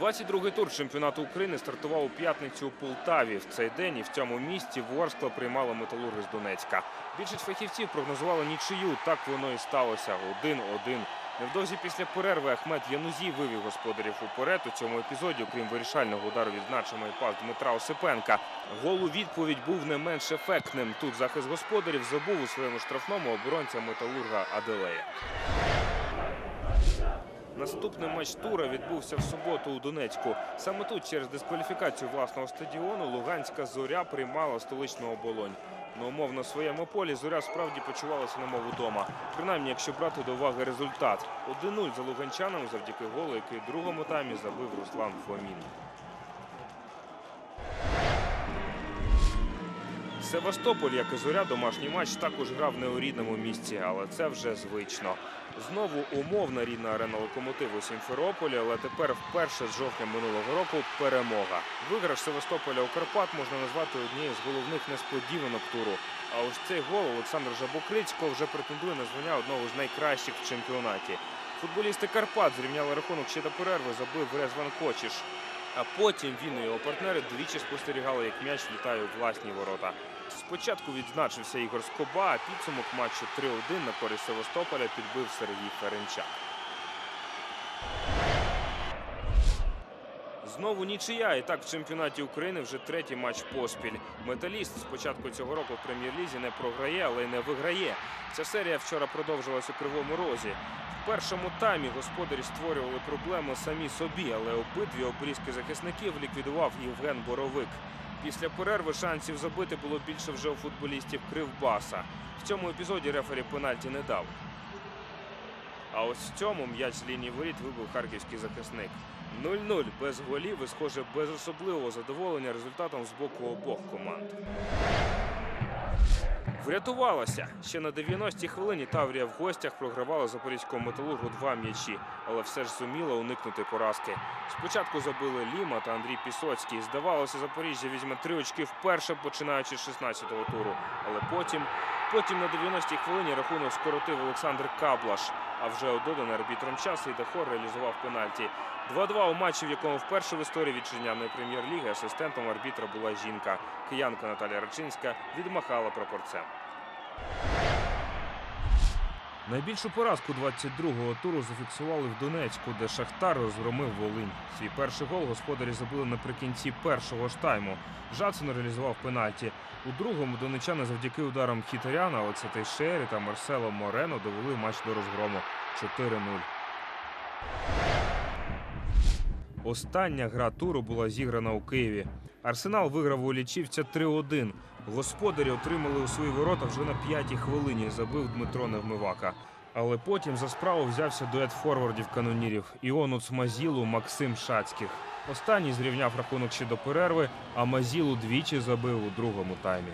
22-й тур чемпіонату України стартував у п'ятницю у Полтаві. В цей день і в цьому місті Ворскла приймала металурги з Донецька. Більшість фахівців прогнозували нічию. Так воно і сталося. 1-1. Невдовзі після перерви Ахмед Янузі вивів господарів уперед. У цьому епізоді, окрім вирішального удару, відзначимо і пас Дмитра Осипенка. Гол у відповідь був не менш ефектним. Тут захист господарів забув у своєму штрафному оборонця металурга Аделея. Наступний матч тура відбувся в суботу у Донецьку. Саме тут, через дискваліфікацію власного стадіону, Луганська зоря приймала столичну оболонь. Ну, умов на своєму полі зоря справді почувалася немов удома. Принаймні, якщо брати до уваги результат. 1-0 за луганчанами завдяки голу, який другому таймі забив Руслан Фомін. Севастополь, як і зоря, домашній матч також грав не у рідному місці, але це вже звично. Знову умовна рідна арена локомотиву Сімферополі, але тепер вперше з жовтня минулого року перемога. Виграш Севастополя у Карпат можна назвати однією з головних несподіванок туру. А ось цей гол Олександр Жабокрицького вже претендує на звання одного з найкращих в чемпіонаті. Футболісти Карпат зрівняли рахунок ще до перерви, забив Резван Кочіш. А потім він і його партнери двічі спостерігали, як м'яч влітає у власні ворота. Спочатку відзначився Ігор Скоба, а підсумок матчу 3-1 на користь Севастополя підбив Сергій Ференчак. Знову нічия. І так в чемпіонаті України вже третій матч поспіль. Металіст з початку цього року в прем'єр-лізі не програє, але й не виграє. Ця серія вчора продовжилась у кривому розі. В першому таймі господарі створювали проблеми самі собі, але обидві обрізки захисників ліквідував Євген Боровик. Після перерви шансів забити було більше вже у футболістів Кривбаса. В цьому епізоді рефері пенальті не дав. А ось в цьому м'яч з лінії воріт вибив харківський захисник. 0-0 без голів і, схоже, без особливого задоволення результатом з боку обох команд. Врятувалася. Ще на 90-й хвилині Таврія в гостях програвала запорізькому металургу два м'ячі, але все ж зуміла уникнути поразки. Спочатку забили Ліма та Андрій Пісоцький. Здавалося, Запоріжжя візьме три очки вперше, починаючи з 16-го туру. Але потім, потім на 90-й хвилині рахунок скоротив Олександр Каблаш. А вже ододаний арбітром арбітром і Ідахор реалізував пенальті. 2-2 у матчі, в якому вперше в історії вітчизняної прем'єр-ліги асистентом арбітра була жінка. Киянка Наталія Рачинська відмахала прапорцем. Найбільшу поразку 22-го туру зафіксували в Донецьку, де Шахтар розгромив Волинь. Свій перший гол господарі забили наприкінці першого ж тайму. Жадсон реалізував пенальті. У другому донечани завдяки ударам Хітаряна, Олекса Тейшері та Марсело Морено довели матч до розгрому 4-0. Остання гра туру була зіграна у Києві. Арсенал виграв у Лічівця 3-1. Господарі отримали у свої ворота вже на п'ятій хвилині. Забив Дмитро Невмивака. Але потім за справу взявся дует форвардів канонірів Іонуц Мазілу, Максим Шацьких. Останній зрівняв рахунок ще до перерви, а Мазілу двічі забив у другому таймі.